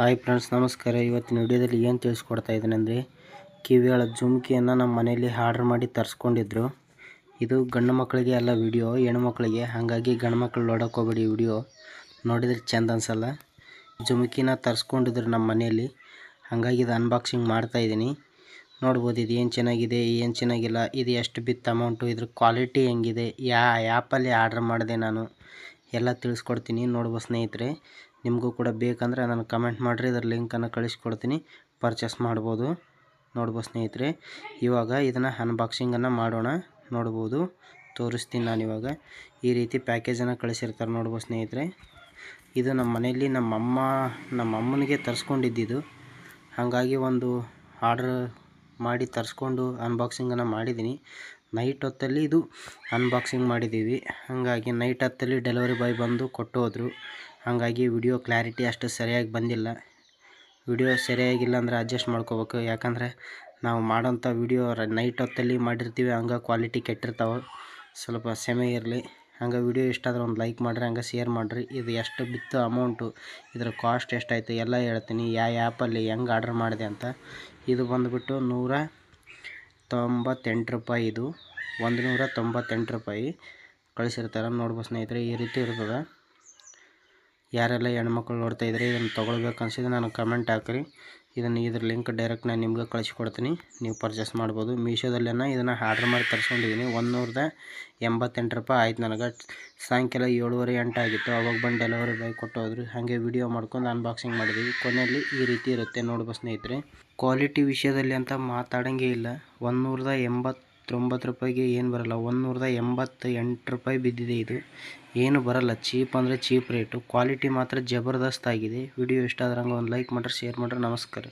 Hi friends, ನಮಸ್ಕಾರ. ಇವತ್ತಿನ ವಿಡಿಯೋದಲ್ಲಿ ಏನು ತಿಳಿಸ್ಕೊಡ್ತಾ ಇದ್ದೀನಿ ಕಿವಿಗಳ ಜುಮ್ಕಿಯನ್ನು ನಮ್ಮ ಮನೆಯಲ್ಲಿ ಆರ್ಡ್ರ್ ಮಾಡಿ ತರಿಸ್ಕೊಂಡಿದ್ರು. ಇದು ಗಂಡು ಮಕ್ಕಳಿಗೆ ಎಲ್ಲ ವಿಡಿಯೋ ಮಕ್ಕಳಿಗೆ. ಹಾಗಾಗಿ ಗಂಡು ಮಕ್ಕಳು ನೋಡೋಕೆ ವಿಡಿಯೋ. ನೋಡಿದ್ರೆ ಚೆಂದ ಅನ್ಸಲ್ಲ. ಜುಮ್ಕಿನ ತರಿಸ್ಕೊಂಡಿದ್ರು ನಮ್ಮ ಮನೆಯಲ್ಲಿ. ಹಾಗಾಗಿ ಇದು ಅನ್ಬಾಕ್ಸಿಂಗ್ ಮಾಡ್ತಾ ಇದ್ದೀನಿ. ನೋಡ್ಬೋದು ಇದು ಏನು ಚೆನ್ನಾಗಿದೆ, ಏನು ಚೆನ್ನಾಗಿಲ್ಲ. ಇದು ಎಷ್ಟು ಬಿತ್ತು ಅಮೌಂಟು ಇದ್ರ ಕ್ವಾಲಿಟಿ ಹೆಂಗಿದೆ, ಯಾ ಆ್ಯಪಲ್ಲಿ ಆರ್ಡ್ರ್ ಮಾಡಿದೆ ನಾನು. ಎಲ್ಲ ತಿಳಿಸ್ಕೊಡ್ತೀನಿ ನೋಡ್ಬೋದು ಸ್ನೇಹಿತರೆ. ನಿಮಗೂ ಕೂಡ ಬೇಕಂದರೆ ನಾನು ಕಮೆಂಟ್ ಮಾಡಿರಿ, ಇದರ ಲಿಂಕನ್ನು ಕಳಿಸ್ಕೊಡ್ತೀನಿ, ಪರ್ಚೇಸ್ ಮಾಡ್ಬೋದು. ನೋಡ್ಬೋದು ಸ್ನೇಹಿತರೆ, ಇವಾಗ ಇದನ್ನು ಅನ್ಬಾಕ್ಸಿಂಗನ್ನು ಮಾಡೋಣ, ನೋಡ್ಬೋದು, ತೋರಿಸ್ತೀನಿ ನಾನು ಇವಾಗ. ಈ ರೀತಿ ಪ್ಯಾಕೇಜನ್ನು ಕಳಿಸಿರ್ತಾರೆ ನೋಡ್ಬೋದು ಸ್ನೇಹಿತರೆ. ಇದು ನಮ್ಮ ಮನೆಯಲ್ಲಿ ನಮ್ಮಮ್ಮ ನಮ್ಮ ಅಮ್ಮನಿಗೆ ತರಿಸ್ಕೊಂಡಿದ್ದಿದ್ದು ಹಾಗಾಗಿ ಒಂದು ಆರ್ಡ್ರ್ ಮಾಡಿ ತರಿಸ್ಕೊಂಡು ಅನ್ಬಾಕ್ಸಿಂಗನ್ನು ಮಾಡಿದ್ದೀನಿ. ನೈಟ್ ಹೊತ್ತಲ್ಲಿ ಇದು ಅನ್ಬಾಕ್ಸಿಂಗ್ ಮಾಡಿದ್ದೀವಿ. ಹಾಗಾಗಿ ನೈಟ್ ಹೊತ್ತಲ್ಲಿ ಡೆಲಿವರಿ ಬಾಯ್ ಬಂದು ಕೊಟ್ಟು ಹೋದರು ಹಾಗಾಗಿ ವಿಡಿಯೋ ಕ್ಲಾರಿಟಿ ಅಷ್ಟು ಸರಿಯಾಗಿ ಬಂದಿಲ್ಲ. ವಿಡಿಯೋ ಸರಿಯಾಗಿಲ್ಲ ಅಂದರೆ ಅಡ್ಜಸ್ಟ್ ಮಾಡ್ಕೋಬೇಕು. ಯಾಕಂದರೆ ನಾವು ಮಾಡೋಂಥ ವಿಡಿಯೋ ನೈಟ್ ಹೊತ್ತಲ್ಲಿ ಮಾಡಿರ್ತೀವಿ, ಹಂಗೆ ಕ್ವಾಲಿಟಿ ಕೆಟ್ಟಿರ್ತಾವೆ. ಸ್ವಲ್ಪ ಸೆಮೆ ಇರಲಿ. ಹಂಗೆ ವಿಡಿಯೋ ಇಷ್ಟ ಒಂದು ಲೈಕ್ ಮಾಡಿರಿ, ಹಂಗೆ ಶೇರ್ ಮಾಡಿರಿ. ಇದು ಎಷ್ಟು ಬಿತ್ತು ಅಮೌಂಟು ಇದರ ಕಾಸ್ಟ್ ಎಷ್ಟಾಯಿತು ಎಲ್ಲ ಹೇಳ್ತೀನಿ. ಯಾವ ಆ್ಯಪಲ್ಲಿ ಹೆಂಗೆ ಆರ್ಡ್ರ್ ಮಾಡಿದೆ ಅಂತ. ಇದು ಬಂದುಬಿಟ್ಟು ನೂರ ತೊಂಬತ್ತೆಂಟು ರೂಪಾಯಿ ಇದು. ಒಂದು ನೂರ ತೊಂಬತ್ತೆಂಟು ರೂಪಾಯಿ ಕಳಿಸಿರ್ತಾರೆ ನೋಡ್ಬೋದು ಸ್ನೇಹಿತರೆ, ಈ ರೀತಿ ಇರ್ತದೆ. ಯಾರೆಲ್ಲ ಹೆಣ್ಮಕ್ಳು ನೋಡ್ತಾ ಇದ್ರೆ ಇದನ್ನು ತೊಗೊಳ್ಬೇಕು ಅನಿಸಿದ್ರೆ ನನಗೆ ಕಮೆಂಟ್ ಹಾಕಿರಿ. ಇದನ್ನು ಇದ್ರ ಲಿಂಕ್ ಡೈರೆಕ್ಟ್ ನಾನು ನಿಮ್ಗೆ ಕಳಿಸ್ಕೊಡ್ತೀನಿ. ನೀವು ಪರ್ಚೇಸ್ ಮಾಡ್ಬೋದು. ಮೀಶೋದಲ್ಲೇನ ಇದನ್ನು ಆರ್ಡ್ರ್ ಮಾಡಿ ತರಿಸ್ಕೊಂಡಿದ್ದೀನಿ. ಒಂದು ಎಂಬತ್ತೆಂಟು ರೂಪಾಯಿ ಆಯ್ತು ನನಗೆ. ಸಾಯಂಕಾಲ ಏಳುವರೆ ಎಂಟು ಆಗಿತ್ತು. ಅವಾಗ ಬಂದು ಡೆಲಿವರಿ ಬಾಯ್ ಕೊಟ್ಟು ಹೋದ್ರು. ಹಾಗೆ ವಿಡಿಯೋ ಮಾಡ್ಕೊಂಡು ಅನ್ಬಾಕ್ಸಿಂಗ್ ಮಾಡಿದ್ವಿ. ಕೊನೆಯಲ್ಲಿ ಈ ರೀತಿ ಇರುತ್ತೆ ನೋಡ್ಬೋದು ಸ್ನೇಹಿತರೆ. ಕ್ವಾಲಿಟಿ ವಿಷಯದಲ್ಲಿ ಅಂತ ಮಾತಾಡೋಂಗೇ ಇಲ್ಲ. ಒಂದು ನೂರದ ಎಂಬತ್ತೊಂಬತ್ತು ರೂಪಾಯಿಗೆ ಏನು ಬರಲ್ಲ ಒಂದು ನೂರದ ಎಂಬತ್ತ ಎಂಟು ರೂಪಾಯಿ ಬಿದ್ದಿದೆ ಇದು. ಏನು ಬರಲ್ಲ, ಚೀಪ್ ಅಂದರೆ ಚೀಪ್ ರೇಟು. ಕ್ವಾಲಿಟಿ ಮಾತ್ರ ಜಬರ್ದಸ್ತ್ ಆಗಿದೆ ವಿಡಿಯೋ ಇಷ್ಟ ಆದ್ರೆ ಒಂದು ಲೈಕ್ ಮಾಡಿರಿ, ಶೇರ್ ಮಾಡಿರಿ. ನಮಸ್ಕಾರ.